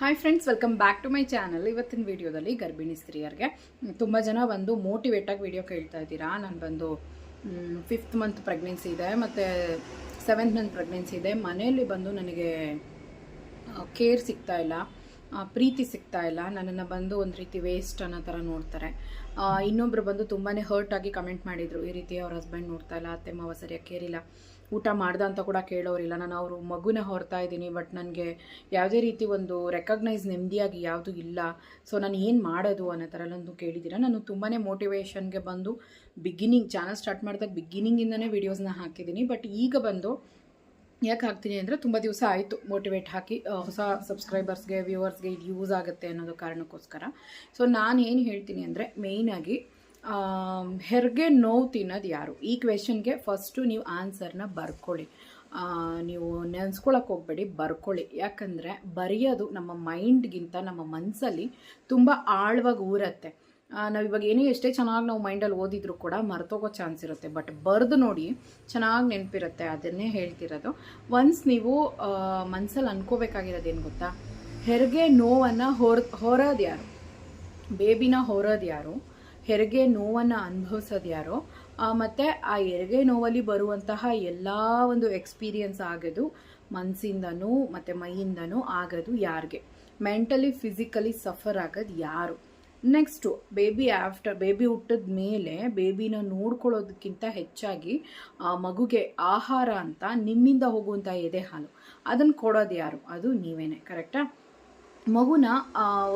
Hi friends welcome back to my channel ಇವತ್ತಿನ ವಿಡಿಯೋದಲ್ಲಿ ಗರ್ಭಿಣಿ ಸ್ತ್ರೀಯರಿಗೆ ತುಂಬ ಜನ ಬಂದು ಮೋಟಿವೇಟಾಗಿ ವಿಡಿಯೋ ಕೇಳ್ತಾ ಇದ್ದೀರಾ. ನಾನು ಬಂದು ಫಿಫ್ತ್ ಮಂತ್ ಪ್ರೆಗ್ನೆನ್ಸಿ ಇದೆ, ಮತ್ತು ಸೆವೆಂತ್ ಮಂತ್ ಪ್ರೆಗ್ನೆನ್ಸಿ ಇದೆ. ಮನೆಯಲ್ಲಿ ಬಂದು ನನಗೆ ಕೇರ್ ಸಿಗ್ತಾ ಇಲ್ಲ ಪ್ರೀತಿ ಸಿಗ್ತಾ ಇಲ್ಲ. ನನ್ನನ್ನು ಬಂದು ಒಂದು ರೀತಿ ವೇಸ್ಟ್ ಅನ್ನೋ ಥರ ನೋಡ್ತಾರೆ. ಇನ್ನೊಬ್ಬರು ಬಂದು ತುಂಬಾ ಹರ್ಟ್ ಆಗಿ ಕಮೆಂಟ್ ಮಾಡಿದರು. ಈ ರೀತಿ ಅವ್ರ ಹಸ್ಬೆಂಡ್ ನೋಡ್ತಾ ಇಲ್ಲ, ಅತ್ತೆ ಮಾವ ಸರಿಯಾಗಿ ಕೇರಿಲ್ಲ ಊಟ ಮಾಡ್ದ ಅಂತ ಕೂಡ ಕೇಳೋರಿಲ್ಲ ನಾನು ಅವರು ಮಗುನೇ ಹೊರ್ತಾ ಇದ್ದೀನಿ, ಬಟ್ ನನಗೆ ಯಾವುದೇ ರೀತಿ ಒಂದು ರೆಕಗ್ನೈಸ್ ನೆಮ್ಮದಿಯಾಗಿ ಯಾವುದೂ ಇಲ್ಲ. ಸೊ ನಾನು ಏನು ಮಾಡೋದು ಅನ್ನೋ ಥರ ಎಲ್ಲೊಂದು ಕೇಳಿದ್ದೀರಾ. ನಾನು ತುಂಬಾ ಮೋಟಿವೇಶನ್ಗೆ ಬಂದು ಬಿಗಿನಿಂಗ್ ಚಾನಲ್ ಸ್ಟಾರ್ಟ್ ಮಾಡಿದಾಗ ಬಿಗಿನಿಂಗಿಂದನೇ ವೀಡಿಯೋಸ್ನ ಹಾಕಿದ್ದೀನಿ. ಬಟ್ ಈಗ ಬಂದು ಯಾಕೆ ಹಾಕ್ತೀನಿ ಅಂದರೆ ತುಂಬ ದಿವಸ ಆಯಿತು ಮೋಟಿವೇಟ್ ಹಾಕಿ ಹೊಸ ಸಬ್ಸ್ಕ್ರೈಬರ್ಸ್ಗೆ ವ್ಯೂವರ್ಸ್ಗೆ ಇದು ಯೂಸ್ ಆಗುತ್ತೆ ಅನ್ನೋದು ಕಾರಣಕ್ಕೋಸ್ಕರ. ಸೊ ನಾನು ಏನು ಹೇಳ್ತೀನಿ ಅಂದರೆ ಮೇಯ್ನಾಗಿ ಹೆರಿಗೆ ನೋವು ತಿನ್ನೋದು ಯಾರು? ಈ ಕ್ವೆಶನ್ಗೆ ಫಸ್ಟು ನೀವು ಆನ್ಸರ್ನ ಬರ್ಕೊಳ್ಳಿ. ನೀವು ನೆನೆಸ್ಕೊಳಕ್ಕೆ ಹೋಗ್ಬೇಡಿ, ಬರ್ಕೊಳ್ಳಿ. ಯಾಕಂದರೆ ಬರೆಯೋದು ನಮ್ಮ ಮೈಂಡ್ಗಿಂತ ನಮ್ಮ ಮನಸ್ಸಲ್ಲಿ ತುಂಬ ಆಳವಾಗಿ ಊರತ್ತೆ. ನಾವು ಇವಾಗ ಏನೇ ಎಷ್ಟೇ ಚೆನ್ನಾಗಿ ನಾವು ಮೈಂಡಲ್ಲಿ ಓದಿದ್ರು ಕೂಡ ಮರ್ತೋಗೋ ಚಾನ್ಸ್ ಇರುತ್ತೆ. ಬಟ್ ಬರೆದು ನೋಡಿ ಚೆನ್ನಾಗಿ ನೆನಪಿರುತ್ತೆ, ಅದನ್ನೇ ಹೇಳ್ತಿರೋದು. ಒನ್ಸ್ ನೀವು ಮನಸ್ಸಲ್ಲಿ ಏನು ಗೊತ್ತಾ? ಹೆರಿಗೆ ನೋವನ್ನು ಹೊರ, ಹೊರೋದು ಯಾರು? ಬೇಬಿನ ಹೊರೋದು ಯಾರು? ಹೆರಿಗೆ ನೋವನ್ನು ಅನುಭವಿಸೋದು ಯಾರೋ ಮತ್ತು ಆ ಹೆರಿಗೆ ನೋವಲ್ಲಿ ಬರುವಂತಹ ಎಲ್ಲ ಒಂದು ಎಕ್ಸ್ಪೀರಿಯನ್ಸ್ ಆಗೋದು ಮನಸ್ಸಿಂದನೂ ಮತ್ತು ಮೈಯಿಂದನೂ ಆಗೋದು ಯಾರಿಗೆ? ಮೆಂಟಲಿ ಫಿಸಿಕಲಿ ಸಫರ್ ಆಗೋದು ಯಾರು? ನೆಕ್ಸ್ಟು ಬೇಬಿ ಆಫ್ಟರ್ ಬೇಬಿ ಹುಟ್ಟಿದ ಮೇಲೆ ಬೇಬಿನ ನೋಡ್ಕೊಳ್ಳೋದಕ್ಕಿಂತ ಹೆಚ್ಚಾಗಿ, ಆ ಮಗುಗೆ ಆಹಾರ ಅಂತ ನಿಮ್ಮಿಂದ ಹೋಗುವಂಥ ಎದೆ ಹಾಲು ಅದನ್ನು ಕೊಡೋದು ಯಾರು? ಅದು ನೀವೇನೆ ಕರೆಕ್ಟಾ ಮಗುನ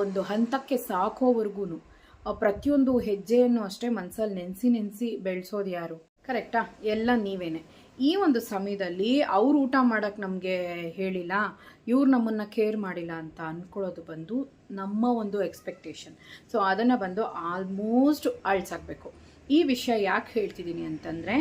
ಒಂದು ಹಂತಕ್ಕೆ ಸಾಕೋವರೆಗೂ ಪ್ರತಿಯೊಂದು ಹೆಜ್ಜೆಯನ್ನು ಅಷ್ಟೇ ಮನಸ್ಸಲ್ಲಿ ನೆನೆಸಿ ನೆನೆಸಿ ಬೆಳೆಸೋದು ಯಾರು? ಕರೆಕ್ಟಾ ಎಲ್ಲ ನೀವೇನೆ. ಈ ಒಂದು ಸಮಯದಲ್ಲಿ ಅವ್ರು ಊಟ ಮಾಡೋಕ್ಕೆ ನಮಗೆ ಹೇಳಿಲ್ಲ, ಇವ್ರು ನಮ್ಮನ್ನು ಕೇರ್ ಮಾಡಿಲ್ಲ ಅಂತ ಅಂದ್ಕೊಳ್ಳೋದು ಬಂದು ನಮ್ಮ ಒಂದು ಎಕ್ಸ್ಪೆಕ್ಟೇಷನ್ ಸೊ ಅದನ್ನು ಬಂದು ಆಲ್ಮೋಸ್ಟ್ ಅಳ್ಸಾಕಬೇಕು. ಈ ವಿಷಯ ಯಾಕೆ ಹೇಳ್ತಿದ್ದೀನಿ ಅಂತಂದರೆ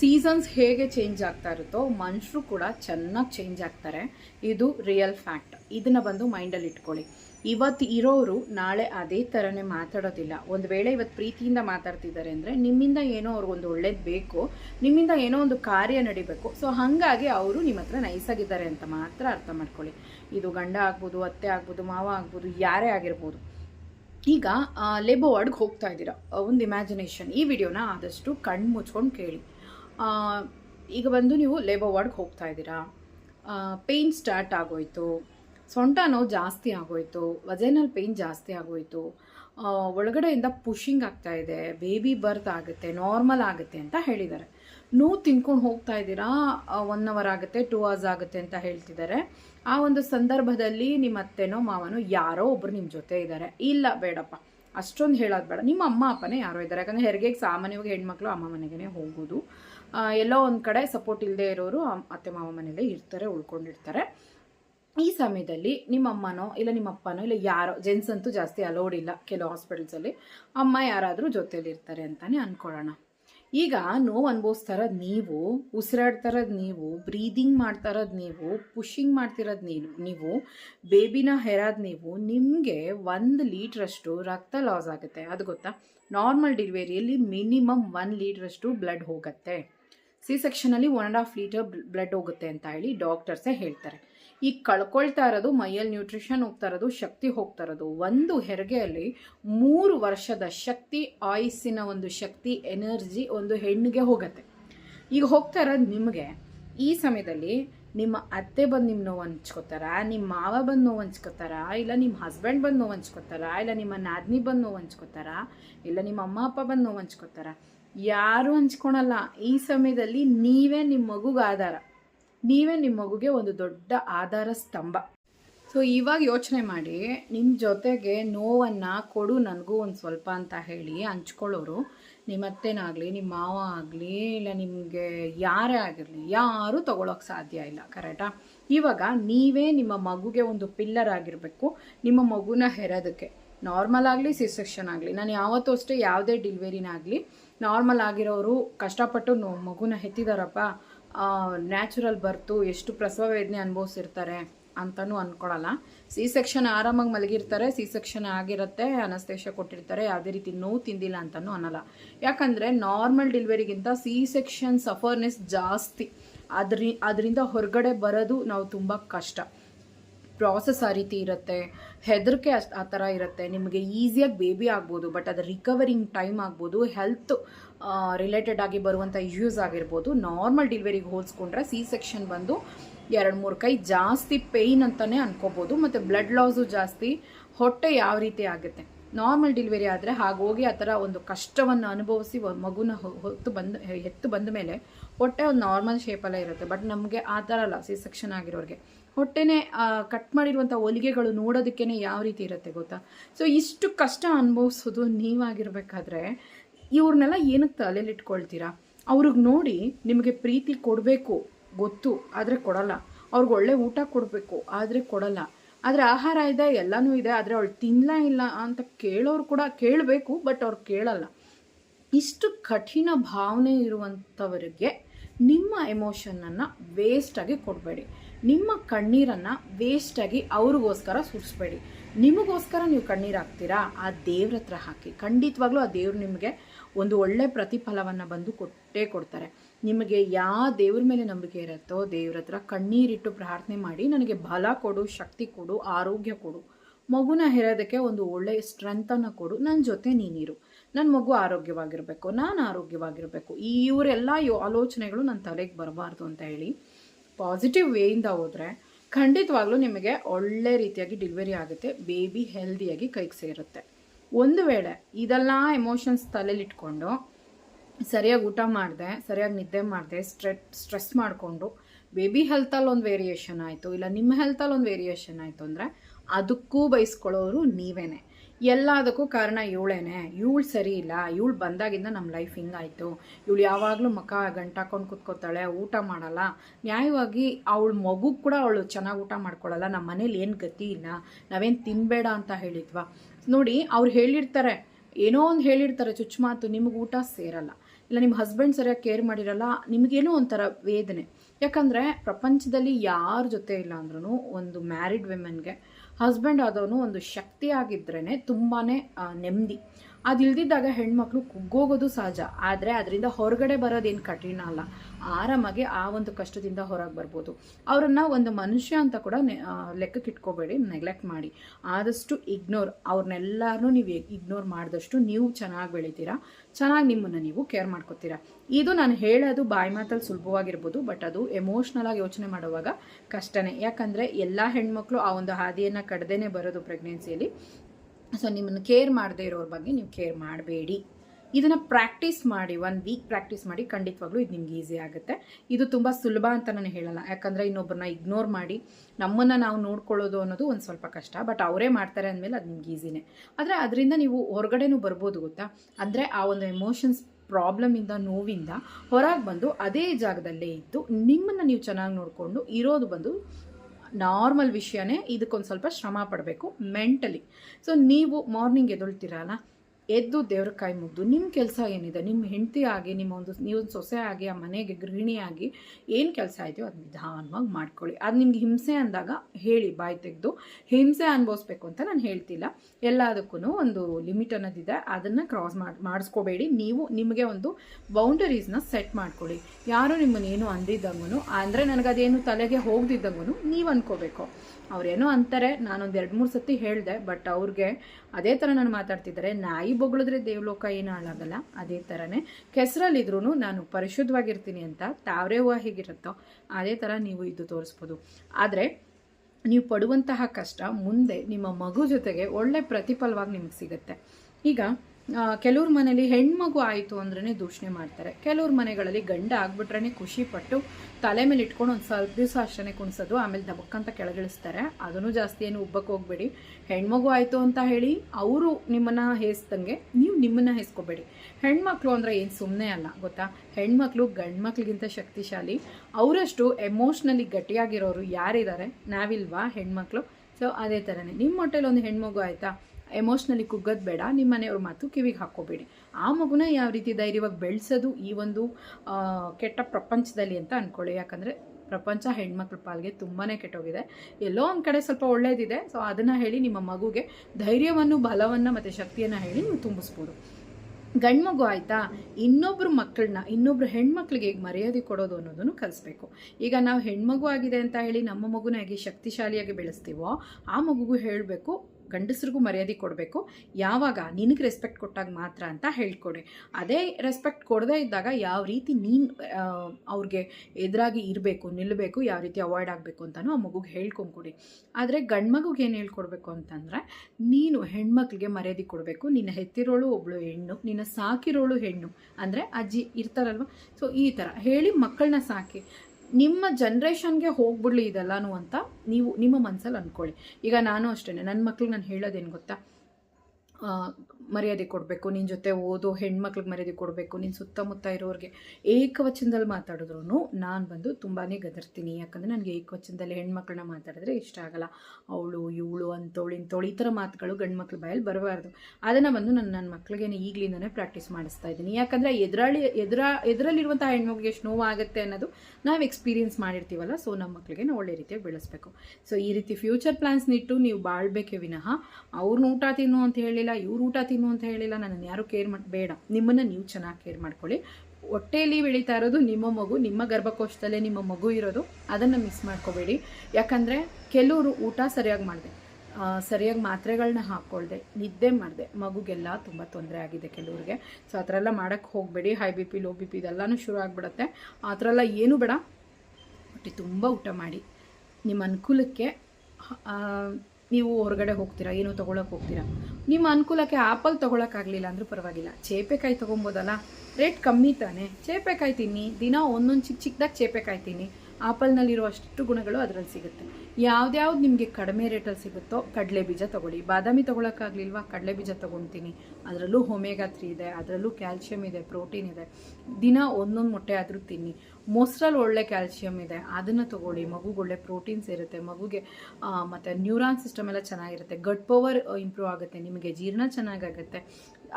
ಸೀಸನ್ಸ್ ಹೇಗೆ ಚೇಂಜ್ ಆಗ್ತಾ ಇರುತ್ತೋ ಮನುಷ್ಯರು ಕೂಡ ಚೆನ್ನಾಗಿ ಚೇಂಜ್ ಆಗ್ತಾರೆ. ಇದು ರಿಯಲ್ ಫ್ಯಾಕ್ಟ್ ಇದನ್ನು ಬಂದು ಮೈಂಡಲ್ಲಿ ಇಟ್ಕೊಳ್ಳಿ. ಇವತ್ತು ಇರೋರು ನಾಳೆ ಅದೇ ಥರನೇ ಮಾತಾಡೋದಿಲ್ಲ. ಒಂದು ವೇಳೆ ಇವತ್ತು ಪ್ರೀತಿಯಿಂದ ಮಾತಾಡ್ತಿದ್ದಾರೆ ಅಂದರೆ ನಿಮ್ಮಿಂದ ಏನೋ ಅವ್ರಿಗೊಂದು ಒಳ್ಳೇದು ಬೇಕು, ನಿಮ್ಮಿಂದ ಏನೋ ಒಂದು ಕಾರ್ಯ ನಡಿಬೇಕು. ಸೊ ಹಾಗಾಗಿ ಅವರು ನಿಮ್ಮ ಹತ್ರ ನೈಸಾಗಿದ್ದಾರೆ ಅಂತ ಮಾತ್ರ ಅರ್ಥ ಮಾಡ್ಕೊಳ್ಳಿ. ಇದು ಗಂಡ ಆಗ್ಬೋದು, ಅತ್ತೆ ಆಗ್ಬೋದು, ಮಾವ ಆಗ್ಬೋದು, ಯಾರೇ ಆಗಿರ್ಬೋದು. ಈಗ ಲೇಬೋ ವರ್ಡ್ಗೆ ಹೋಗ್ತಾ ಇದ್ದೀರಾ? ಒಂದು ಇಮ್ಯಾಜಿನೇಷನ್ ಈ ವಿಡಿಯೋನ ಆದಷ್ಟು ಕಣ್ಣು ಮುಚ್ಕೊಂಡು ಕೇಳಿ. ಈಗ ಬಂದು ನೀವು ಲೇಬೋ ವಾರ್ಡ್ಗೆ ಹೋಗ್ತಾ ಇದ್ದೀರಾ? ಪೇಯ್ನ್ ಸ್ಟಾರ್ಟ್ ಆಗೋಯ್ತು. ಸೊಂಟ ನೋವು ಜಾಸ್ತಿ ಆಗೋಯ್ತು, ವಜೈನಲ್ ಪೇಯ್ನ್ ಜಾಸ್ತಿ ಆಗೋಯ್ತು. ಒಳಗಡೆಯಿಂದ ಪುಷಿಂಗ್ ಆಗ್ತಾ ಇದೆ, ಬೇಬಿ ಬರ್ತ್ ಆಗುತ್ತೆ, ನಾರ್ಮಲ್ ಆಗುತ್ತೆ ಅಂತ ಹೇಳಿದ್ದಾರೆ. ನೋವು ತಿನ್ಕೊಂಡು ಹೋಗ್ತಾ ಇದ್ದೀರಾ? ಒನ್ ಅವರ್ ಆಗುತ್ತೆ ಟೂ ಅವರ್ಸ್ ಆಗುತ್ತೆ ಅಂತ ಹೇಳ್ತಿದ್ದಾರೆ. ಆ ಒಂದು ಸಂದರ್ಭದಲ್ಲಿ ನಿಮ್ಮ ಅತ್ತೆನೋ, ಮಾವನೋ ಯಾರೋ ಒಬ್ರು ನಿಮ್ಮ ಜೊತೆ ಇದ್ದಾರೆ. ಇಲ್ಲ, ಬೇಡಪ್ಪ. ಅಷ್ಟೊಂದು ಹೇಳೋದು ಬೇಡ. ನಿಮ್ಮ ಅಮ್ಮ, ಅಪ್ಪನೇ ಯಾರೋ ಇದ್ದಾರೆ. ಯಾಕಂದರೆ ಹೆರಿಗೆಗೆ ಸಾಮಾನ್ಯವಾಗಿ ಹೆಣ್ಮಕ್ಳು ಅಮ್ಮ ಮನೆಗೇ ಹೋಗೋದು. ಎಲ್ಲೋ ಒಂದು ಕಡೆ ಸಪೋರ್ಟ್ ಇಲ್ಲದೆ ಇರೋರು ಅತ್ತೆ, ಮಾವ ಮನೆಯಲ್ಲೇ ಇರ್ತಾರೆ, ಉಳ್ಕೊಂಡಿರ್ತಾರೆ. ಈ ಸಮಯದಲ್ಲಿ ನಿಮ್ಮ ಅಮ್ಮನೋ ಇಲ್ಲ ನಿಮ್ಮ ಅಪ್ಪನೋ ಇಲ್ಲ ಯಾರೋ ಜೆಂಟ್ಸ್ ಅಂತೂ ಜಾಸ್ತಿ ಅಲೋಡ್ ಇಲ್ಲ ಕೆಲವು ಹಾಸ್ಪಿಟಲ್ಸಲ್ಲಿ ಅಮ್ಮ ಯಾರಾದರೂ ಜೊತೆಯಲ್ಲಿರ್ತಾರೆ ಇರ್ತಾರೆ ಅಂತಾನೆ ಅನ್ಕೊಳ್ಳೋಣ. ಈಗ ನೋವು ಅನುಭವಿಸ್ತಾ ಇರೋದು ನೀವು ಉಸಿರಾಡ್ತಾ ನೀವು ಬ್ರೀದಿಂಗ್ ಮಾಡ್ತಾ ಇರೋದು ನೀವು ಪುಷಿಂಗ್ ಮಾಡ್ತಿರೋದು ನೀವು ನೀವು ಬೇಬಿನ ಹೆರಾದ ನೀವು, ನಿಮಗೆ ಒಂದು ಲೀಟ್ರಷ್ಟು ರಕ್ತ ಲಾಸ್ ಆಗುತ್ತೆ. ಅದು ಗೊತ್ತಾ? ನಾರ್ಮಲ್ ಡಿಲಿವರಿಯಲ್ಲಿ ಮಿನಿಮಮ್ ಒನ್ ಲೀಟ್ರಷ್ಟು ಬ್ಲಡ್ ಹೋಗುತ್ತೆ. ಸಿ ಸೆಕ್ಷನಲ್ಲಿ one and half litre blood ಹೋಗುತ್ತೆ ಅಂತ ಹೇಳಿ ಡಾಕ್ಟರ್ಸೇ ಹೇಳ್ತಾರೆ. ಈಗ ಕಳ್ಕೊಳ್ತಾ ಇರೋದು ಮೈಯಲ್ಲಿ ನ್ಯೂಟ್ರಿಷನ್ ಹೋಗ್ತಾ ಇರೋದು, ಶಕ್ತಿ ಹೋಗ್ತಾ ಇರೋದು. ಒಂದು ಹೆರಿಗೆಯಲ್ಲಿ ಮೂರು ವರ್ಷದ ಶಕ್ತಿ, ಆಯುಸ್ಸಿನ ಒಂದು ಶಕ್ತಿ, ಎನರ್ಜಿ ಒಂದು ಹೆಣ್ಣಿಗೆ ಹೋಗುತ್ತೆ. ಈಗ ಹೋಗ್ತಾ ಇರೋದು ನಿಮಗೆ. ಈ ಸಮಯದಲ್ಲಿ ನಿಮ್ಮ ಅತ್ತೆ ಬಂದು ನಿಮ್ಮ ನೋವು ಹಂಚ್ಕೋತಾರ? ನಿಮ್ಮ ಮಾವ ಬಂದು ನೋವು ಹಂಚ್ಕೋತಾರ? ಇಲ್ಲ ನಿಮ್ಮ ಹಸ್ಬೆಂಡ್ ಬಂದು ನೋವು ಹಂಚ್ಕೋತಾರ? ಇಲ್ಲ ನಿಮ್ಮ ನಾದ್ನಿ ಬಂದು ನೋವು ಹಂಚ್ಕೋತಾರ? ಇಲ್ಲ ನಿಮ್ಮ ಅಮ್ಮ, ಅಪ್ಪ ಬಂದು ನೋವು ಹಂಚ್ಕೋತಾರ? ಯಾರು ಹಂಚ್ಕೊಳಲ್ಲ. ಈ ಸಮಯದಲ್ಲಿ ನೀವೇ ನಿಮ್ಮ ಮಗುಗೆ ಆಧಾರ. ನೀವೇ ನಿಮ್ಮ ಮಗುಗೆ ಒಂದು ದೊಡ್ಡ ಆಧಾರ ಸ್ತಂಭ. ಸೊ ಇವಾಗ ಯೋಚನೆ ಮಾಡಿ ನಿಮ್ಮ ಜೊತೆಗೆ ನೋವನ್ನು ಕೊಡು ನನಗೂ ಒಂದು ಸ್ವಲ್ಪ ಅಂತ ಹೇಳಿ ಹಂಚ್ಕೊಳ್ಳೋರು. ನಿಮ್ಮ ಅತ್ತೆನಾಗಲಿ ನಿಮ್ಮ ಮಾವ ಆಗಲಿ, ಇಲ್ಲ ನಿಮಗೆ ಯಾರೇ ಆಗಿರಲಿ, ಯಾರೂ ತಗೊಳಕ್ಕೆ ಸಾಧ್ಯ ಇಲ್ಲ ಕರೆಕ್ಟಾ ಇವಾಗ ನೀವೇ ನಿಮ್ಮ ಮಗುಗೆ ಒಂದು ಪಿಲ್ಲರ್ ಆಗಿರಬೇಕು, ನಿಮ್ಮ ಮಗುನ ಹೆರೋದಕ್ಕೆ. ನಾರ್ಮಲ್ ಆಗಲಿ ಸಿ ಸೆಕ್ಷನ್ ಆಗಲಿ. ನಾನು ಯಾವತ್ತೂ ಅಷ್ಟೇ ಯಾವುದೇ ಡೆಲಿವರಿನಾಗಲಿ ನಾರ್ಮಲ್ ಆಗಿರೋರು ಕಷ್ಟಪಟ್ಟು ನೋ ಮಗುನ ಹೆತ್ತಿದಾರಪ್ಪ. ನ್ಯಾಚುರಲ್ ಬರ್ತು, ಎಷ್ಟು ಪ್ರಸವ ವೇದನೆ ಅನುಭವಿಸಿರ್ತಾರೆ ಅಂತಲೂ ಅಂದ್ಕೊಳಲ್ಲ ಸಿ ಸೆಕ್ಷನ್ ಆರಾಮಾಗಿ ಮಲಗಿರ್ತಾರೆ ಸಿ ಸೆಕ್ಷನ್ ಆಗಿರುತ್ತೆ ಅನಸ್ತೇಶ ಕೊಟ್ಟಿರ್ತಾರೆ, ಯಾವುದೇ ರೀತಿ ನೋವು ತಿಂದಿಲ್ಲ ಅಂತಲೂ ಅನ್ನಲ್ಲ. ಯಾಕಂದರೆ ನಾರ್ಮಲ್ ಡೆಲಿವರಿಗಿಂತ ಸಿ ಸೆಕ್ಷನ್ ಸಫರ್ನೆಸ್ ಜಾಸ್ತಿ. ಅದ್ರಿ, ಅದರಿಂದ ಹೊರಗಡೆ ಬರೋದು ನಾವು ತುಂಬ ಕಷ್ಟ. ಪ್ರಾಸೆಸ್ ಆ ರೀತಿ ಇರುತ್ತೆ, ಹೆದರಿಕೆ ಅಷ್ಟು ಆ ಥರ ಇರುತ್ತೆ. ನಿಮಗೆ ಈಸಿಯಾಗಿ ಬೇಬಿ ಆಗ್ಬೋದು ಬಟ್ ಅದು ರಿಕವರಿಂಗ್ ಟೈಮ್ ಆಗ್ಬೋದು ಹೆಲ್ತ್ ರಿಲೇಟೆಡ್ ಆಗಿ ಬರುವಂಥ ಇಶ್ಯೂಸ್ ಆಗಿರ್ಬೋದು. ನಾರ್ಮಲ್ ಡಿಲಿವರಿಗೆ ಹೋಲಿಸ್ಕೊಂಡ್ರೆ ಸಿ ಸೆಕ್ಷನ್ ಬಂದು ಎರಡು ಮೂರು ಕೈ ಜಾಸ್ತಿ ಪೇಯ್ನ್ ಅಂತಲೇ ಅನ್ಕೋಬೋದು. ಮತ್ತು ಬ್ಲಡ್ ಲಾಸು ಜಾಸ್ತಿ, ಹೊಟ್ಟೆ ಯಾವ ರೀತಿ ಆಗುತ್ತೆ? ನಾರ್ಮಲ್ ಡಿಲಿವರಿ ಆದರೆ ಹಾಗೋಗಿ ಆ ಥರ ಒಂದು ಕಷ್ಟವನ್ನು ಅನುಭವಿಸಿ ಮಗುನ ಹೊತ್ತು ಬಂದು, ಎತ್ತು ಬಂದ ಮೇಲೆ ಹೊಟ್ಟೆ ಒಂದು ನಾರ್ಮಲ್ ಶೇಪಲ್ಲೇ ಇರುತ್ತೆ. ಬಟ್ ನಮಗೆ ಆ ಥರ ಅಲ್ಲ ಸಿ ಸೆಕ್ಷನ್ ಆಗಿರೋರಿಗೆ. ಹೊಟ್ಟೆನೇ ಕಟ್ ಮಾಡಿರುವಂಥ ಹೊಲಿಗೆಗಳು ನೋಡೋದಕ್ಕೇ ಯಾವ ರೀತಿ ಇರುತ್ತೆ ಗೊತ್ತಾ? ಸೊ ಇಷ್ಟು ಕಷ್ಟ ಅನುಭವಿಸೋದು ನೀವಾಗಿರ್ಬೇಕಾದ್ರೆ ಇವ್ರನ್ನೆಲ್ಲ ಏನಕ್ಕೆ ತಲೆಯಲ್ಲಿ ಇಟ್ಕೊಳ್ತೀರಾ? ಅವ್ರಿಗೆ ನೋಡಿ ನಿಮಗೆ ಪ್ರೀತಿ ಕೊಡಬೇಕು. ಗೊತ್ತು, ಆದರೆ ಕೊಡಲ್ಲ. ಅವ್ರಿಗೆ ಒಳ್ಳೆ ಊಟ ಕೊಡಬೇಕು, ಆದರೆ ಕೊಡಲ್ಲ. ಆದರೆ ಆಹಾರ ಇದೆ, ಎಲ್ಲನೂ ಇದೆ, ಆದರೆ ಅವಳು ತಿನ್ನಲ ಇಲ್ಲ ಅಂತ ಕೇಳೋರು ಕೂಡ ಕೇಳಬೇಕು, ಬಟ್ ಅವ್ರು ಕೇಳಲ್ಲ. ಇಷ್ಟು ಕಠಿಣ ಭಾವನೆ ಇರುವಂಥವರಿಗೆ ನಿಮ್ಮ ಎಮೋಷನನ್ನು ವೇಸ್ಟಾಗಿ ಕೊಡಬೇಡಿ. ನಿಮ್ಮ ಕಣ್ಣೀರನ್ನು ವೇಸ್ಟಾಗಿ ಅವ್ರಿಗೋಸ್ಕರ ಸುರಿಸ್ಬೇಡಿ. ನಿಮಗೋಸ್ಕರ ನೀವು ಕಣ್ಣೀರು ಹಾಕ್ತೀರಾ? ಆ ದೇವ್ರ ಹತ್ರ ಹಾಕಿ. ಖಂಡಿತವಾಗ್ಲೂ ಆ ದೇವ್ರು ನಿಮಗೆ ಒಂದು ಒಳ್ಳೆ ಪ್ರತಿಫಲವನ್ನು ಬಂದು ಕೊಟ್ಟೇ ಕೊಡ್ತಾರೆ. ನಿಮಗೆ ಯಾವ ದೇವ್ರ ಮೇಲೆ ನಂಬಿಕೆ ಇರುತ್ತೋ ದೇವ್ರ ಹತ್ರ ಕಣ್ಣೀರಿಟ್ಟು ಪ್ರಾರ್ಥನೆ ಮಾಡಿ ನನಗೆ ಬಲ ಕೊಡು, ಶಕ್ತಿ ಕೊಡು, ಆರೋಗ್ಯ ಕೊಡು. ಮಗುನ ಹೇಳೋದಕ್ಕೆ ಒಂದು ಒಳ್ಳೆ ಸ್ಟ್ರೆಂತನ್ನು ಕೊಡು. ನನ್ನ ಜೊತೆ ನೀನಿರು. ನನ್ನ ಮಗು ಆರೋಗ್ಯವಾಗಿರಬೇಕು, ನಾನು ಆರೋಗ್ಯವಾಗಿರಬೇಕು. ಈ ಇವರೆಲ್ಲ ಯೋ ಆಲೋಚನೆಗಳು ನನ್ನ ತಲೆಗೆ ಬರಬಾರ್ದು ಅಂತ ಹೇಳಿ ಪಾಸಿಟಿವ್ ವೇಯಿಂದ ಹೋದರೆ ಖಂಡಿತವಾಗ್ಲೂ ನಿಮಗೆ ಒಳ್ಳೆ ರೀತಿಯಾಗಿ ಡೆಲಿವರಿ ಆಗುತ್ತೆ ಬೇಬಿ ಹೆಲ್ದಿಯಾಗಿ ಕೈಗೆ ಸೇರುತ್ತೆ. ಒಂದು ವೇಳೆ ಇದೆಲ್ಲ ಎಮೋಷನ್ಸ್ ತಲೆಲಿಟ್ಕೊಂಡು ಸರಿಯಾಗಿ ಊಟ ಮಾಡಿದೆ, ಸರಿಯಾಗಿ ನಿದ್ದೆ ಮಾಡಿದೆ ಸ್ಟ್ರೆ ಸ್ಟ್ರೆಸ್ ಮಾಡಿಕೊಂಡು ಬೇಬಿ ಹೆಲ್ತಲ್ಲಿ ಒಂದು ವೇರಿಯೇಷನ್ ಆಯಿತು, ಇಲ್ಲ ನಿಮ್ಮ ಹೆಲ್ತಲ್ಲಿ ಒಂದು ವೇರಿಯೇಷನ್ ಆಯಿತು ಅಂದರೆ ಅದಕ್ಕೂ ಬಯಸ್ಕೊಳ್ಳೋರು ನೀವೇನೆ. ಎಲ್ಲದಕ್ಕೂ ಕಾರಣ ಇವಳೇನೆ. ಇವಳು ಸರಿ ಇಲ್ಲ, ಇವಳು ಬಂದಾಗಿಂದ ನಮ್ಮ ಲೈಫ್ ಹಿಂಗಾಯಿತು. ಇವಳು ಯಾವಾಗಲೂ ಮಕ ಗಂಟಾಕೊಂಡು ಕುತ್ಕೋತಾಳೆ, ಊಟ ಮಾಡಲ್ಲ. ನ್ಯಾಯವಾಗಿ ಅವಳ ಮಗು ಕೂಡ ಅವಳು ಚೆನ್ನಾಗಿ ಊಟ ಮಾಡ್ಕೊಳ್ಳಲ್ಲ ನಮ್ಮ ಮನೇಲಿ ಏನು ಗತಿ ಇಲ್ಲ, ನಾವೇನು ತಿನ್ನಬೇಡ ಅಂತ ಹೇಳಿದ್ವಾ? ನೋಡಿ, ಅವ್ರು ಹೇಳಿರ್ತಾರೆ, ಏನೋ ಒಂದು ಹೇಳಿರ್ತಾರೆ, ಚುಚ್ಚುಮಾತು, ನಿಮಗೆ ಊಟ ಸೇರಲ್ಲ. ಇಲ್ಲ ನಿಮ್ಮ ಹಸ್ಬೆಂಡ್ ಸರಿಯಾಗಿ ಕೇರ್ ಮಾಡಿರಲ್ಲ, ನಿಮಗೇನೋ ಒಂಥರ ವೇದನೆ. ಯಾಕಂದರೆ, ಪ್ರಪಂಚದಲ್ಲಿ ಯಾರ ಜೊತೆ ಇಲ್ಲ ಅಂದ್ರೂ ಒಂದು ಮ್ಯಾರಿಡ್ ವಿಮೆನ್ಗೆ ಹಸ್ಬೆಂಡ್ ಆದವನು ಒಂದು ಶಕ್ತಿ ಆಗಿದ್ರೇ ತುಂಬಾ ನೆಮ್ಮದಿ ಅದು ಇಲ್ದಿದ್ದಾಗ ಹೆಣ್ಮಕ್ಳು ಕುಗ್ಗೋಗೋದು ಸಹಜ. ಆದರೆ ಅದರಿಂದ ಹೊರಗಡೆ ಬರೋದೇನು ಕಠಿಣ ಅಲ್ಲ. ಆರಾಮಾಗಿ ಆ ಒಂದು ಕಷ್ಟದಿಂದ ಹೊರಗೆ ಬರ್ಬೋದು. ಅವರನ್ನು ಒಂದು ಮನುಷ್ಯ ಅಂತ ಕೂಡ ಲೆಕ್ಕಕ್ಕೆ ಇಟ್ಕೋಬೇಡಿ ನೆಗ್ಲೆಕ್ಟ್ ಮಾಡಿ. ಆದಷ್ಟು ಇಗ್ನೋರ್ ಅವ್ರನ್ನೆಲ್ಲರೂ ನೀವು ಇಗ್ನೋರ್ ಮಾಡಿದಷ್ಟು ನೀವು ಚೆನ್ನಾಗಿ ಬೆಳಿತೀರಾ? ಚೆನ್ನಾಗಿ ನಿಮ್ಮನ್ನು ನೀವು ಕೇರ್ ಮಾಡ್ಕೋತೀರಾ? ಇದು ನಾನು ಹೇಳೋದು ಬಾಯಿ ಮಾತಲ್ಲಿ ಸುಲಭವಾಗಿರ್ಬೋದು ಬಟ್ ಅದು ಎಮೋಷ್ನಲ್ ಆಗಿ ಯೋಚನೆ ಮಾಡುವಾಗ ಕಷ್ಟನೇ. ಯಾಕಂದರೆ ಎಲ್ಲ ಹೆಣ್ಮಕ್ಳು ಆ ಒಂದು ಹಾದಿಯನ್ನು ಕಡ್ದೇನೆ ಬರೋದು ಪ್ರೆಗ್ನೆನ್ಸಿಯಲ್ಲಿ ಸೊ ನಿಮ್ಮನ್ನು ಕೇರ್ ಮಾಡದೇ ಇರೋರ ಬಗ್ಗೆ ನೀವು ಕೇರ್ ಮಾಡಬೇಡಿ. ಇದನ್ನು ಪ್ರಾಕ್ಟೀಸ್ ಮಾಡಿ ಒಂದು ವೀಕ್ ಪ್ರಾಕ್ಟೀಸ್ ಮಾಡಿ ಖಂಡಿತವಾಗ್ಲೂ ಇದು ನಿಮ್ಗೆ ಈಸಿ ಆಗುತ್ತೆ. ಇದು ತುಂಬ ಸುಲಭ ಅಂತ ನಾನು ಹೇಳಲ್ಲ. ಯಾಕಂದರೆ ಇನ್ನೊಬ್ಬರನ್ನ ಇಗ್ನೋರ್ ಮಾಡಿ ನಮ್ಮನ್ನು ನಾವು ನೋಡ್ಕೊಳ್ಳೋದು ಅನ್ನೋದು ಒಂದು ಸ್ವಲ್ಪ ಕಷ್ಟ. ಬಟ್ ಅವರೇ ಮಾಡ್ತಾರೆ ಅಂದಮೇಲೆ ಅದು ನಿಮ್ಗೆ ಈಸಿನೇ ಆದರೆ ಅದರಿಂದ ನೀವು ಹೊರಗಡೆನೂ ಬರ್ಬೋದು ಗೊತ್ತಾ? ಅಂದರೆ ಆ ಒಂದು ಎಮೋಷನ್ಸ್ ಪ್ರಾಬ್ಲಮಿಂದ ನೋವಿಂದ ಹೊರಗೆ ಬಂದು ಅದೇ ಜಾಗದಲ್ಲೇ ಇದ್ದು ನಿಮ್ಮನ್ನು ನೀವು ಚೆನ್ನಾಗಿ ನೋಡಿಕೊಂಡು ಇರೋದು ಬಂದು ನಾರ್ಮಲ್ ವಿಷಯನೇ ಇದಕ್ಕೊಂದು ಸ್ವಲ್ಪ ಶ್ರಮ ಪಡಬೇಕು ಮೆಂಟಲಿ ಸೊ ನೀವು ಮಾರ್ನಿಂಗ್ ಎದೊಳ್ತೀರಲ್ಲ ಎದ್ದು ದೇವ್ರ ಕೈ ಮುಗ್ದು ನಿಮ್ಮ ಕೆಲಸ ಏನಿದೆ? ನಿಮ್ಮ ಹೆಂಡತಿ ಆಗಿ, ನಿಮ್ಮ ಒಂದು, ನೀವು ಒಂದು ಸೊಸೆ ಆಗಿ, ಆ ಮನೆಗೆ ಗೃಹಿಣಿಯಾಗಿ ಏನು ಕೆಲಸ ಇದೆಯೋ ಅದು ನಿಧಾನವಾಗಿ ಮಾಡ್ಕೊಳ್ಳಿ. ಅದು ನಿಮ್ಗೆ ಹಿಂಸೆ ಅಂದಾಗ ಹೇಳಿ, ಬಾಯಿ ತೆಗೆದು, ಹಿಂಸೆ ಅನುಭವಿಸ್ಬೇಕು ಅಂತ ನಾನು ಹೇಳ್ತಿಲ್ಲ. ಎಲ್ಲದಕ್ಕೂ ಒಂದು ಲಿಮಿಟ್ ಅನ್ನೋದಿದೆ. ಅದನ್ನು ಕ್ರಾಸ್ ಮಾಡಿ, ಮಾಡಿಸ್ಕೋಬೇಡಿ. ನೀವು ನಿಮಗೆ ಒಂದು ಬೌಂಡರೀಸ್ನ ಸೆಟ್ ಮಾಡ್ಕೊಳ್ಳಿ. ಯಾರು ನಿಮ್ಮನ್ನು ಏನು ಅಂದಿದ್ದಂಗೂ ಅಂದರೆ ನನಗದೇನು ತಲೆಗೆ ಹೋಗ್ದಿದ್ದಂಗೂ ನೀವು ಅನ್ಕೋಬೇಕು. ಅವ್ರೇನೋ ಅಂತಾರೆ, ನಾನೊಂದು ಎರಡು ಮೂರು ಸತಿ ಹೇಳಿದೆ, ಬಟ್ ಅವ್ರಿಗೆ ಅದೇ ಥರ ನಾನು ಮಾತಾಡ್ತಿದ್ದಾರೆ, ನಾಯಿ ಬೊಗಳಿದ್ರೆ ದೇವಲೋಕ ಏನು ಹಾಳಾಗಲ್ಲ. ಅದೇ ಥರನೇ ಕೆಸರಲ್ಲಿದ್ರೂ ನಾನು ಪರಿಶುದ್ಧವಾಗಿರ್ತೀನಿ ಅಂತ ತಾವರೆ ಹೂವು ಹೇಗಿರುತ್ತೋ ಅದೇ ಥರ ನೀವು ಇದು ತೋರಿಸ್ಬೋದು. ಆದರೆ ನೀವು ಪಡುವಂತಹ ಕಷ್ಟ ಮುಂದೆ ನಿಮ್ಮ ಮಗು ಜೊತೆಗೆ ಒಳ್ಳೆ ಪ್ರತಿಫಲವಾಗಿ ನಿಮಗೆ ಸಿಗುತ್ತೆ. ಈಗ ಕೆಲವ್ರ ಮನೇಲಿ ಹೆಣ್ಮಗು ಆಯಿತು ಅಂದ್ರೇ ದೂಷಣೆ ಮಾಡ್ತಾರೆ. ಕೆಲವ್ರ ಮನೆಗಳಲ್ಲಿ ಗಂಡ ಆಗ್ಬಿಟ್ರೆ ಖುಷಿ ಪಟ್ಟು ತಲೆ ಮೇಲೆ ಇಟ್ಕೊಂಡು ಒಂದು ಸ್ವಲ್ಪ ದಿವಸ ಅಷ್ಟೇ ಕುಣಿಸೋದು, ಆಮೇಲೆ ದಬಕ್ಕಂತ ಕೆಳಗಿಳಿಸ್ತಾರೆ. ಅದನ್ನು ಜಾಸ್ತಿ ಏನು ಉಬ್ಬಕ್ಕೆ ಹೋಗ್ಬೇಡಿ. ಹೆಣ್ಮಗು ಆಯಿತು ಅಂತ ಹೇಳಿ ಅವರು ನಿಮ್ಮನ್ನು ಹೇಸ್ದಂಗೆ ನೀವು ನಿಮ್ಮನ್ನು ಹೇಸ್ಕೋಬೇಡಿ. ಹೆಣ್ಮಕ್ಳು ಅಂದರೆ ಏನು ಸುಮ್ಮನೆ ಅಲ್ಲ, ಗೊತ್ತಾ? ಹೆಣ್ಮಕ್ಳು ಗಂಡು ಮಕ್ಳಿಗಿಂತ ಶಕ್ತಿಶಾಲಿ. ಅವರಷ್ಟು ಎಮೋಷ್ನಲಿ ಗಟ್ಟಿಯಾಗಿರೋರು ಯಾರಿದ್ದಾರೆ ನಾವಿಲ್ವಾ ಹೆಣ್ಮಕ್ಳು? ಸೊ ಅದೇ ಥರನೇ ನಿಮ್ಮ ಹೊಟ್ಟೆಲಿ ಒಂದು ಹೆಣ್ಮಗು ಆಯಿತಾ? ಎಮೋಷ್ನಲಿ ಕುಗ್ಗೋದು ಬೇಡ ನಿಮ್ಮ ಮನೆಯವ್ರ ಮಾತು ಕಿವಿಗೆ ಹಾಕೋಬೇಡಿ ಆ ಮಗುನ ಯಾವ ರೀತಿ ಧೈರ್ಯವಾಗಿ ಬೆಳೆಸೋದು ಈ ಒಂದು ಕೆಟ್ಟ ಪ್ರಪಂಚದಲ್ಲಿ ಅಂತ ಅಂದ್ಕೊಳ್ಳಿ ಯಾಕಂದರೆ ಪ್ರಪಂಚ ಹೆಣ್ಮಕ್ಳ ಪಾಲ್ಗೆ ತುಂಬಾ ಕೆಟ್ಟೋಗಿದೆ. ಎಲ್ಲೋ ಒಂದು ಕಡೆ ಸ್ವಲ್ಪ ಒಳ್ಳೇದಿದೆ, ಸೊ ಅದನ್ನು ಹೇಳಿ ನಿಮ್ಮ ಮಗುಗೆ ಧೈರ್ಯವನ್ನು, ಬಲವನ್ನು ಮತ್ತು ಶಕ್ತಿಯನ್ನು ಹೇಳಿ ನೀವು ತುಂಬಿಸ್ಬೋದು. ಗಂಡ್ಮಗು ಆಯ್ತಾ? ಇನ್ನೊಬ್ಬರು ಮಕ್ಕಳನ್ನ ಇನ್ನೊಬ್ರು ಹೆಣ್ಮಕ್ಳಿಗೆ ಹೇಗೆ ಮರ್ಯಾದೆ ಕೊಡೋದು ಅನ್ನೋದನ್ನು ಕಲಿಸ್ಬೇಕು. ಈಗ ನಾವು ಹೆಣ್ಮಗು ಆಗಿದೆ ಅಂತ ಹೇಳಿ ನಮ್ಮ ಮಗುನ ಹೇಗೆ ಶಕ್ತಿಶಾಲಿಯಾಗಿ ಬೆಳೆಸ್ತೀವೋ, ಆ ಮಗುಗೂ ಹೇಳಬೇಕು ಗಂಡಸ್ರಿಗೂ ಮರ್ಯಾದೆ ಕೊಡಬೇಕು. ಯಾವಾಗ? ನಿನಗೆ ರೆಸ್ಪೆಕ್ಟ್ ಕೊಟ್ಟಾಗ ಮಾತ್ರ ಅಂತ ಹೇಳ್ಕೊಡಿ. ಅದೇ ರೆಸ್ಪೆಕ್ಟ್ ಕೊಡದೇ ಇದ್ದಾಗ ಯಾವ ರೀತಿ ನೀನು ಅವ್ರಿಗೆ ಎದುರಾಗಿ ಇರಬೇಕು ನಿಲ್ಲಬೇಕು ಯಾವ ರೀತಿ ಅವಾಯ್ಡ್ ಆಗಬೇಕು ಅಂತಲೂ ಆ ಮಗುಗೆ ಹೇಳ್ಕೊಂಕೊಡಿ ಆದರೆ ಗಂಡು ಮಗುಗೆ ಏನು ಹೇಳ್ಕೊಡ್ಬೇಕು ಅಂತಂದರೆ, ನೀನು ಹೆಣ್ಮಕ್ಳಿಗೆ ಮರ್ಯಾದೆ ಕೊಡಬೇಕು. ನಿನ್ನ ಹೆತ್ತಿರೋಳು ಒಬ್ಬಳು ಹೆಣ್ಣು, ನಿನ್ನ ಸಾಕಿರೋಳು ಹೆಣ್ಣು. ಅಂದರೆ ಅಜ್ಜಿ ಇರ್ತಾರಲ್ವ? ಸೊ ಈ ಥರ ಹೇಳಿ ಮಕ್ಕಳನ್ನ ಸಾಕಿ. ನಿಮ್ಮ ಜನ್ರೇಷನ್ಗೆ ಹೋಗ್ಬಿಡ್ಲಿ ಇದೆಲ್ಲನೂ ಅಂತ ನೀವು ನಿಮ್ಮ ಮನಸ್ಸಲ್ಲಿ ಅಂದ್ಕೊಳ್ಳಿ ಈಗ ನಾನು ಅಷ್ಟೇ ನನ್ನ ಮಕ್ಳಿಗೆ ನಾನು ಹೇಳೋದೇನು ಗೊತ್ತಾ? ಮರ್ಯಾದೆ ಕೊಡಬೇಕು ನಿನ್ನ ಜೊತೆ ಓದೋ, ಹೆಣ್ಮಕ್ಳಿಗೆ ಮರ್ಯಾದೆ ಕೊಡಬೇಕು ನಿನ್ನ ಸುತ್ತಮುತ್ತ ಇರೋರಿಗೆ ಏಕವಚನದಲ್ಲಿ ಮಾತಾಡಿದ್ರು ನಾನು ಬಂದು ತುಂಬಾ ಗದರ್ತೀನಿ. ಯಾಕಂದರೆ ನನಗೆ ಏಕವಚನದಲ್ಲಿ ಹೆಣ್ಮಕ್ಳನ್ನ ಮಾತಾಡಿದ್ರೆ ಇಷ್ಟ ಆಗಲ್ಲ. ಅವಳು, ಇವಳು ಅಂತೋಳು ಇಂಥೋಳು ಈ ಥರ ಮಾತುಗಳು ಗಂಡು ಬಾಯಲ್ಲಿ ಬರಬಾರ್ದು. ಅದನ್ನು ಬಂದು ನಾನು ನನ್ನ ಮಕ್ಳಿಗೆ ಈಗಲಿಂದನೇ ಪ್ರಾಕ್ಟೀಸ್ ಮಾಡಿಸ್ತಾ ಇದ್ದೀನಿ. ಯಾಕಂದರೆ ಎದುರಾಳಿ, ಎದುರ, ಎದುರಲ್ಲಿರುವಂಥ ಹೆಣ್ಮಗಳಿಗೆ ಎಷ್ಟು ನೋವಾಗುತ್ತೆ ಅನ್ನೋದು ನಾವು ಎಕ್ಸ್ಪೀರಿಯನ್ಸ್ ಮಾಡಿರ್ತೀವಲ್ಲ ಸೊ ನಮ್ಮ ಮಕ್ಕಳಿಗೆ ನಾವು ಒಳ್ಳೆ ರೀತಿಯಾಗಿ ಬೆಳೆಸಬೇಕು. ಸೊ ಈ ರೀತಿ ಫ್ಯೂಚರ್ ಪ್ಲ್ಯಾನ್ಸ್ನಿಟ್ಟು ನೀವು ಬಾಳ್ಬೇಕೆ ವಿನಃ ಅವ್ರನ್ನ ಊಟ ತಿನ್ನು ಅಂತ ಹೇಳಿಲ್ಲ, ಇವ್ರು ಊಟ ತಿನ್ನು ಅಂತ ಹೇಳಿಲ್ಲ ನನ್ನನ್ನು ಯಾರು ಕೇರ್ ಮಾಡಿ ಬೇಡ. ನಿಮ್ಮನ್ನು ನೀವು ಚೆನ್ನಾಗಿ ಕೇರ್ ಮಾಡ್ಕೊಳ್ಳಿ. ಹೊಟ್ಟೆಯಲ್ಲಿ ಬೆಳೀತಾ ಇರೋದು ನಿಮ್ಮ ಮಗು, ನಿಮ್ಮ ಗರ್ಭಕೋಶದಲ್ಲೇ ನಿಮ್ಮ ಮಗು ಇರೋದು. ಅದನ್ನು ಮಿಸ್ ಮಾಡ್ಕೋಬೇಡಿ. ಯಾಕಂದರೆ ಕೆಲವರು ಊಟ ಸರಿಯಾಗಿ ಮಾಡಿದೆ. ಸರಿಯಾಗಿ ಮಾತ್ರೆಗಳನ್ನ ಹಾಕ್ಕೊಳ್ದೆ ನಿದ್ದೆ ಮಾಡಿದೆ. ಮಗುಗೆಲ್ಲ ತುಂಬ ತೊಂದರೆ ಆಗಿದೆ ಕೆಲವ್ರಿಗೆ. ಸೊ ಆ ಥರ ಎಲ್ಲ ಮಾಡೋಕ್ಕೆ ಹೋಗಬೇಡಿ. High B P low B P ಇದೆಲ್ಲನೂ ಶುರು ಆಗಿಬಿಡತ್ತೆ. ಆ ಥರ ಎಲ್ಲ ಏನೂ ಬೇಡ. ಹೊಟ್ಟೆ ತುಂಬ ಊಟ ಮಾಡಿ. ನಿಮ್ಮ ಅನುಕೂಲಕ್ಕೆ ನೀವು ಹೊರಗಡೆ ಹೋಗ್ತೀರಾ? ಏನೋ ತೊಗೊಳಕ್ಕೆ ಹೋಗ್ತೀರಾ? ನಿಮ್ಮ ಅನುಕೂಲಕ್ಕೆ ಆಪಲ್ ತೊಗೊಳಕ್ಕಾಗಲಿಲ್ಲ ಅಂದರೂ ಪರವಾಗಿಲ್ಲ. ಚೇಪೆಕಾಯಿ ತೊಗೊಬೋದಲ್ಲ? ರೇಟ್ ಕಮ್ಮಿ ತಾನೆ. ಚೇಪೆಕಾಯಿ ತಿನ್ನಿ. ದಿನ ಒಂದೊಂದು ಚಿಕ್ಕ ಚಿಕ್ಕದಾಗಿ ಚೇಪೆಕಾಯಿ ತಿನ್ನಿ. ಆಪಲ್ನಲ್ಲಿರೋ ಅಷ್ಟು ಗುಣಗಳು ಅದರಲ್ಲಿ ಸಿಗುತ್ತೆ. ಯಾವ್ದ್ಯಾವ್ದು ನಿಮಗೆ ಕಡಿಮೆ ರೇಟಲ್ಲಿ ಸಿಗುತ್ತೋ ಕಡಲೆ ಬೀಜ ತೊಗೊಳ್ಳಿ. ಬಾದಾಮಿ ತೊಗೊಳಕ್ಕಾಗಲಿಲ್ವಾ? ಕಡಲೆ ಬೀಜ ತೊಗೊಳ್ತೀನಿ ಅದರಲ್ಲೂ ಹೊಮೇಗಾ ತ್ರೀ ಇದೆ. ಅದರಲ್ಲೂ ಕ್ಯಾಲ್ಶಿಯಂ ಇದೆ. ಪ್ರೋಟೀನ್ ಇದೆ. ದಿನ ಒಂದೊಂದು ಮೊಟ್ಟೆ ಆದರೂ ತಿನ್ನಿ. ಮೊಸರಲ್ಲಿ ಒಳ್ಳೆ ಕ್ಯಾಲ್ಸಿಯಂ ಇದೆ, ಅದನ್ನು ತೊಗೊಳ್ಳಿ. ಮಗುಗೆ ಒಳ್ಳೆ ಪ್ರೋಟೀನ್ಸ್ ಇರುತ್ತೆ, ಮಗುಗೆ ಮತ್ತು ನ್ಯೂರಾನ್ ಸಿಸ್ಟಮ್ ಎಲ್ಲ ಚೆನ್ನಾಗಿರುತ್ತೆ. ಗಟ್ ಪವರ್ ಇಂಪ್ರೂವ್ ಆಗುತ್ತೆ, ನಿಮಗೆ ಜೀರ್ಣ ಚೆನ್ನಾಗಾಗುತ್ತೆ.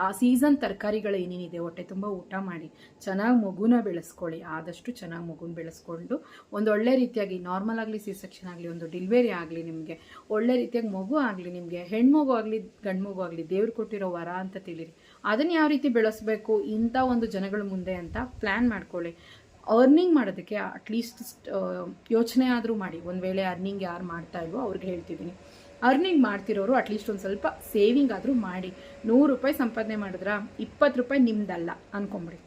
ಆ, ಸೀಸನ್ ತರಕಾರಿಗಳು ಏನೇನಿದೆ, ಹೊಟ್ಟೆ ತುಂಬ ಊಟ ಮಾಡಿ, ಚೆನ್ನಾಗಿ ಮಗುನ ಬೆಳೆಸ್ಕೊಳ್ಳಿ. ಆದಷ್ಟು ಚೆನ್ನಾಗಿ ಮಗುನ ಬೆಳೆಸ್ಕೊಂಡು, ಒಂದು ಒಳ್ಳೆ ರೀತಿಯಾಗಿ, ನಾರ್ಮಲ್ ಆಗಲಿ, ಸಿ ಸೆಕ್ಷನ್ ಆಗಲಿ, ಒಂದು ಡಿಲಿವರಿ ಆಗಲಿ ನಿಮಗೆ, ಒಳ್ಳೆ ರೀತಿಯಾಗಿ ಮಗು ಆಗಲಿ ನಿಮಗೆ ಹೆಣ್ಮಗು ಆಗಲಿ, ಗಂಡು ಮಗು ಆಗಲಿ, ದೇವ್ರು ಕೊಟ್ಟಿರೋ ವರ ಅಂತ ತಿಳಿರಿ. ಅದನ್ನು ಯಾವ ರೀತಿ ಬೆಳೆಸಬೇಕು, ಇಂಥ ಒಂದು ಜನಗಳ ಮುಂದೆ ಅಂತ ಪ್ಲ್ಯಾನ್ ಮಾಡ್ಕೊಳ್ಳಿ. ಅರ್ನಿಂಗ್ ಮಾಡೋದಕ್ಕೆ ಅಟ್ಲೀಸ್ಟ್ ಯೋಚನೆ ಆದರೂ ಮಾಡಿ. ಒಂದು ವೇಳೆ ಅರ್ನಿಂಗ್ ಯಾರು ಮಾಡ್ತಾ ಇಲ್ವೋ ಅವ್ರಿಗೆ ಹೇಳ್ತಿದ್ದೀನಿ. ಅರ್ನಿಂಗ್ ಮಾಡ್ತಿರೋರು ಅಟ್ಲೀಸ್ಟ್ ಒಂದು ಸ್ವಲ್ಪ ಸೇವಿಂಗ್ ಆದರೂ ಮಾಡಿ. ನೂರು ರೂಪಾಯಿ ಸಂಪಾದನೆ ಮಾಡಿದ್ರ ಇಪ್ಪತ್ತು ರೂಪಾಯಿ ನಿಮ್ಮದಲ್ಲ ಅನ್ಕೊಂಬಿಡಿ.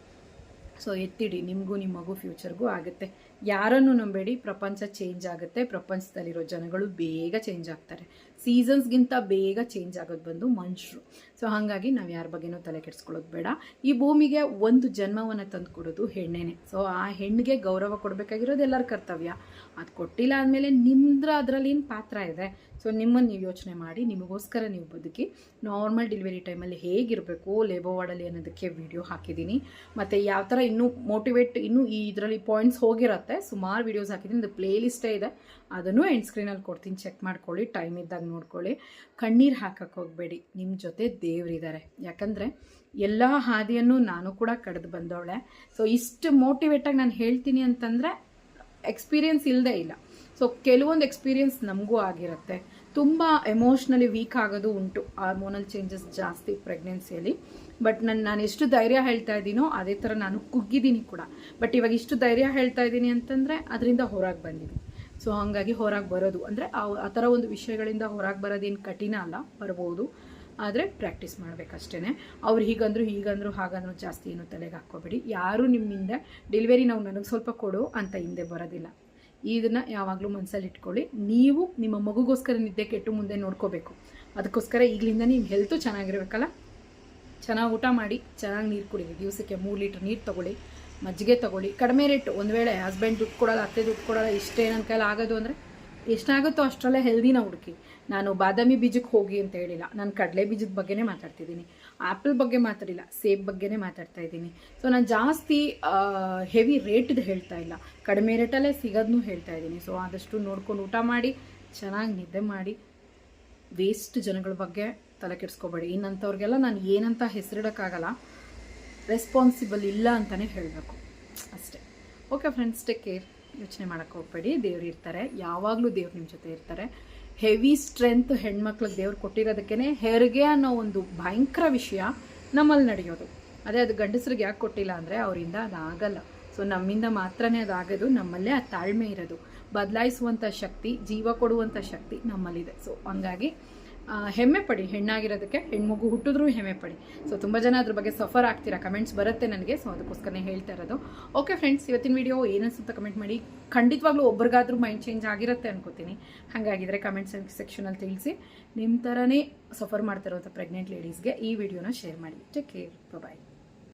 ಸೊ ಎತ್ತಿಡಿ, ನಿಮಗೂ ನಿಮ್ಮ ಮಗು ಫ್ಯೂಚರ್ಗೂ ಆಗುತ್ತೆ. ಯಾರನ್ನು ನಂಬೇಡಿ, ಪ್ರಪಂಚ ಚೇಂಜ್ ಆಗುತ್ತೆ. ಪ್ರಪಂಚದಲ್ಲಿರೋ ಜನಗಳು ಬೇಗ ಚೇಂಜ್ ಆಗ್ತಾರೆ. ಸೀಸನ್ಸ್ಗಿಂತ ಬೇಗ ಚೇಂಜ್ ಆಗೋದು ಬಂದು ಮನುಷ್ಯರು ಸೊ ಹಾಗಾಗಿ ನಾವು ಯಾರ ಬಗ್ಗೆನೂ ತಲೆ ಕೆಡಿಸ್ಕೊಳ್ಳೋದು ಬೇಡ. ಈ ಭೂಮಿಗೆ ಒಂದು ಜನ್ಮವನ್ನು ತಂದು ಕೊಡೋದು ಹೆಣ್ಣೇನೆ. ಸೊ ಆ ಹೆಣ್ಣಿಗೆ ಗೌರವ ಕೊಡಬೇಕಾಗಿರೋದು ಎಲ್ಲರ ಕರ್ತವ್ಯ. ಅದು ಕೊಟ್ಟಿಲ್ಲ ಅಂದಮೇಲೆ ನಿಮ್ದ್ರ ಅದರಲ್ಲಿ ಏನು ಪಾತ್ರ ಇದೆ? ಸೊ ನಿಮ್ಮನ್ನು ನೀವು ಯೋಚನೆ ಮಾಡಿ, ನಿಮಗೋಸ್ಕರ ನೀವು ಬದುಕಿ ನಾರ್ಮಲ್ ಡೆಲಿವರಿ ಟೈಮಲ್ಲಿ ಹೇಗಿರಬೇಕು ಲೇಬೋ ವಾರ್ಡಲ್ಲಿ ಅನ್ನೋದಕ್ಕೆ ವಿಡಿಯೋ ಹಾಕಿದ್ದೀನಿ. ಮತ್ತು ಯಾವ ಥರ ಇನ್ನೂ ಮೋಟಿವೇಟ್ ಇನ್ನೂ ಈ ಇದರಲ್ಲಿ ಪಾಯಿಂಟ್ಸ್ ಹೋಗಿರುತ್ತೆ, ಸುಮಾರು ವೀಡಿಯೋಸ್ ಹಾಕಿದ್ದೀನಿ. ಇದು ಪ್ಲೇ ಲಿಸ್ಟೇ ಇದೆ. ಅದನ್ನು ಎಂಡ್ ಸ್ಕ್ರೀನಲ್ಲಿ ಕೊಡ್ತೀನಿ. ಚೆಕ್ ಮಾಡ್ಕೊಳ್ಳಿ. ಟೈಮ್ ಇದ್ದಾಗ ನೋಡ್ಕೊಳ್ಳಿ. ಕಣ್ಣೀರು ಹಾಕಕ್ಕೆ ಹೋಗಬೇಡಿ. ನಿಮ್ಮ ಜೊತೆ ದೇವರಿದ್ದಾರೆ ಯಾಕಂದರೆ ಎಲ್ಲ ಹಾದಿಯನ್ನು ನಾನು ಕೂಡ ಕಡ್ದು ಬಂದವಳೆ. ಸೊ ಇಷ್ಟು ಮೋಟಿವೇಟಾಗಿ ನಾನು ಹೇಳ್ತೀನಿ ಅಂತಂದರೆ ಎಕ್ಸ್ಪೀರಿಯನ್ಸ್ ಇಲ್ಲದೇ ಇಲ್ಲ. ಸೊ ಕೆಲವೊಂದು ಎಕ್ಸ್ಪೀರಿಯನ್ಸ್ ನಮಗೂ ಆಗಿರುತ್ತೆ. ತುಂಬ ಎಮೋಷ್ನಲಿ ವೀಕ್ ಆಗೋದು ಉಂಟು. ಹಾರ್ಮೋನಲ್ ಚೇಂಜಸ್ ಜಾಸ್ತಿ ಪ್ರೆಗ್ನೆನ್ಸಿಯಲ್ಲಿ ಬಟ್ ನಾನು ನಾನು ಎಷ್ಟು ಧೈರ್ಯ ಹೇಳ್ತಾ ಇದ್ದೀನೋ ಅದೇ ಥರ ನಾನು ಕುಗ್ಗಿದ್ದೀನಿ ಕೂಡ. ಬಟ್ ಇವಾಗ ಇಷ್ಟು ಧೈರ್ಯ ಹೇಳ್ತಾ ಇದ್ದೀನಿ ಅಂತಂದರೆ ಅದರಿಂದ ಹೊರಗೆ ಬಂದಿದ್ದೀನಿ. ಸೊ ಹಾಗಾಗಿ ಹೊರಗೆ ಬರೋದು. ಅಂದರೆ ಆ ಥರ ಒಂದು ವಿಷಯಗಳಿಂದ ಹೊರಗೆ ಬರೋದೇನು ಕಠಿಣ ಅಲ್ಲ. ಬರ್ಬೋದು. ಆದರೆ ಪ್ರಾಕ್ಟೀಸ್ ಮಾಡಬೇಕಷ್ಟೇ ಅವ್ರು ಹೀಗಂದ್ರು ಹೀಗಂದ್ರು, ಹಾಗಂದ್ರು ಜಾಸ್ತಿ ಏನು ತಲೆಗೆ ಹಾಕ್ಕೋಬೇಡಿ. ಯಾರು ನಿಮ್ಮಿಂದ ಡೆಲಿವರಿ ನಾವು ನನಗೆ ಸ್ವಲ್ಪ ಕೊಡು ಅಂತ ಹಿಂದೆ ಬರೋದಿಲ್ಲ. ಇದನ್ನು ಯಾವಾಗಲೂ ಮನಸ್ಸಲ್ಲಿ ಇಟ್ಕೊಳ್ಳಿ. ನೀವು ನಿಮ್ಮ ಮಗುಗೋಸ್ಕರ ನಿದ್ದೆ ಕೆಟ್ಟು ಮುಂದೆ ನೋಡ್ಕೋಬೇಕು. ಅದಕ್ಕೋಸ್ಕರ ಈಗಲಿಂದ ನಿಮ್ಮ ಹೆಲ್ತು ಚೆನ್ನಾಗಿರ್ಬೇಕಲ್ಲ? ಚೆನ್ನಾಗಿ ಊಟ ಮಾಡಿ, ಚೆನ್ನಾಗಿ ನೀರು ಕುಡೀರಿ. ದಿವಸಕ್ಕೆ ಮೂರು ಲೀಟ್ರ್ ನೀರು ತೊಗೊಳ್ಳಿ, ಮಜ್ಜಿಗೆ ತೊಗೊಳ್ಳಿ. ಕಡಿಮೆ ರೇಟ್. ಒಂದು ವೇಳೆ ಹಸ್ಬೆಂಡ್ ದುಡ್ಡು ಕೊಡೋಲ್ಲ, ಅತ್ತೆ ದುಡ್ಡು ಕೊಡೋಲ್ಲ, ಇಷ್ಟೇ ನನ್ನ ಕೈಲಿ ಆಗೋದು ಅಂದರೆ ಎಷ್ಟಾಗುತ್ತೋ ಅಷ್ಟರಲ್ಲೇ ಹೆಲ್ದಿನ ಹುಡುಕಿ. ನಾನು ಬಾದಾಮಿ ಬೀಜಕ್ಕೆ ಹೋಗಿ ಅಂತ ಹೇಳಿಲ್ಲ. ನಾನು ಕಡಲೆ ಬೀಜದ ಬಗ್ಗೆನೇ ಮಾತಾಡ್ತಿದ್ದೀನಿ. ಆ್ಯಪಲ್ ಬಗ್ಗೆ ಮಾತಾಡಿಲ್ಲ, ಸೇಬ್ ಬಗ್ಗೆನೇ ಮಾತಾಡ್ತಾ ಇದ್ದೀನಿ. ಸೊ ನಾನು ಜಾಸ್ತಿ ಹೆವಿ ರೇಟ್ದು ಹೇಳ್ತಾ ಇಲ್ಲ. ಕಡಿಮೆ ರೇಟಲ್ಲೇ ಸಿಗೋದನ್ನು ಹೇಳ್ತಾ ಇದ್ದೀನಿ. ಸೊ ಆದಷ್ಟು ನೋಡ್ಕೊಂಡು ಊಟ ಮಾಡಿ, ಚೆನ್ನಾಗಿ ನಿದ್ದೆ ಮಾಡಿ ವೇಸ್ಟ್ ಜನಗಳ ಬಗ್ಗೆ ತಲೆ ಕೆಡಿಸ್ಕೋಬೇಡಿ. ಇನ್ನಂಥವ್ರಿಗೆಲ್ಲ ನಾನು ಏನಂತ ಹೆಸರಿಡೋಕ್ಕಾಗಲ್ಲ. ರೆಸ್ಪಾನ್ಸಿಬಲ್ ಇಲ್ಲ ಅಂತಲೇ ಹೇಳಬೇಕು. ಅಷ್ಟೇ. ಓಕೆ ಫ್ರೆಂಡ್ಸ್ ಟೇಕ್ ಕೇರ್ ಯೋಚನೆ ಮಾಡೋಕ್ಕೆ ಹೋಗ್ಬೇಡಿ. ದೇವ್ರು ಇರ್ತಾರೆ. ಯಾವಾಗಲೂ ದೇವ್ರು ನಿಮ್ಮ ಜೊತೆ ಇರ್ತಾರೆ. ಹೆವಿ ಸ್ಟ್ರೆಂತ್ ಹೆಣ್ಮಕ್ಳಿಗೆ ದೇವ್ರು ಕೊಟ್ಟಿರೋದಕ್ಕೇ ಹೆರಿಗೆ ಅನ್ನೋ ಒಂದು ಭಯಂಕರ ವಿಷಯ ನಮ್ಮಲ್ಲಿ ನಡೆಯೋದು. ಅದೇ ಅದು ಗಂಡಸ್ರಿಗೆ ಯಾಕೆ ಕೊಟ್ಟಿಲ್ಲ ಅಂದರೆ ಅವರಿಂದ ಅದಾಗಲ್ಲ ಸೊ ನಮ್ಮಿಂದ ಮಾತ್ರನೇ ಅದಾಗೋದು ನಮ್ಮಲ್ಲೇ ಆ ತಾಳ್ಮೆ ಇರೋದು. ಬದಲಾಯಿಸುವಂಥ ಶಕ್ತಿ, ಜೀವ ಕೊಡುವಂಥ ಶಕ್ತಿ ನಮ್ಮಲ್ಲಿದೆ. ಸೊ ಹಂಗಾಗಿ ಹೆಮ್ಮೆ ಪಡಿ, ಹೆಣ್ಣಾಗಿರೋದಕ್ಕೆ ಹೆಣ್ಮಗು ಹುಟ್ಟಿದ್ರೂ ಹೆಮ್ಮೆ ಪಡಿ. ಸೊ ತುಂಬ ಜನ ಅದ್ರ ಬಗ್ಗೆ ಸಫರ್ ಆಗ್ತೀರಾ? ಕಮೆಂಟ್ಸ್ ಬರುತ್ತೆ ನನಗೆ. ಸೊ ಅದಕ್ಕೋಸ್ಕರನೇ ಹೇಳ್ತಾ ಇರೋದು. ಓಕೆ ಫ್ರೆಂಡ್ಸ್ ಇವತ್ತಿನ ವಿಡಿಯೋ ಏನನ್ಸುತ್ತೆ ಕಮೆಂಟ್ ಮಾಡಿ. ಖಂಡಿತವಾಗ್ಲೂ ಒಬ್ರಿಗಾದ್ರೂ ಮೈಂಡ್ ಚೇಂಜ್ ಆಗಿರುತ್ತೆ ಅನ್ಕೋತೀನಿ. ಹಾಗಾಗಿದ್ರೆ ಕಮೆಂಟ್ಸ್ ಸೆಕ್ಷನಲ್ಲಿ ತಿಳಿಸಿ. ನಿಮ್ಮ ಥರನೇ ಸಫರ್ ಮಾಡ್ತಿರೋಂಥ ಪ್ರೆಗ್ನೆಂಟ್ ಲೇಡೀಸ್ಗೆ ಈ ವಿಡಿಯೋನ ಶೇರ್ ಮಾಡಿ. Take care bye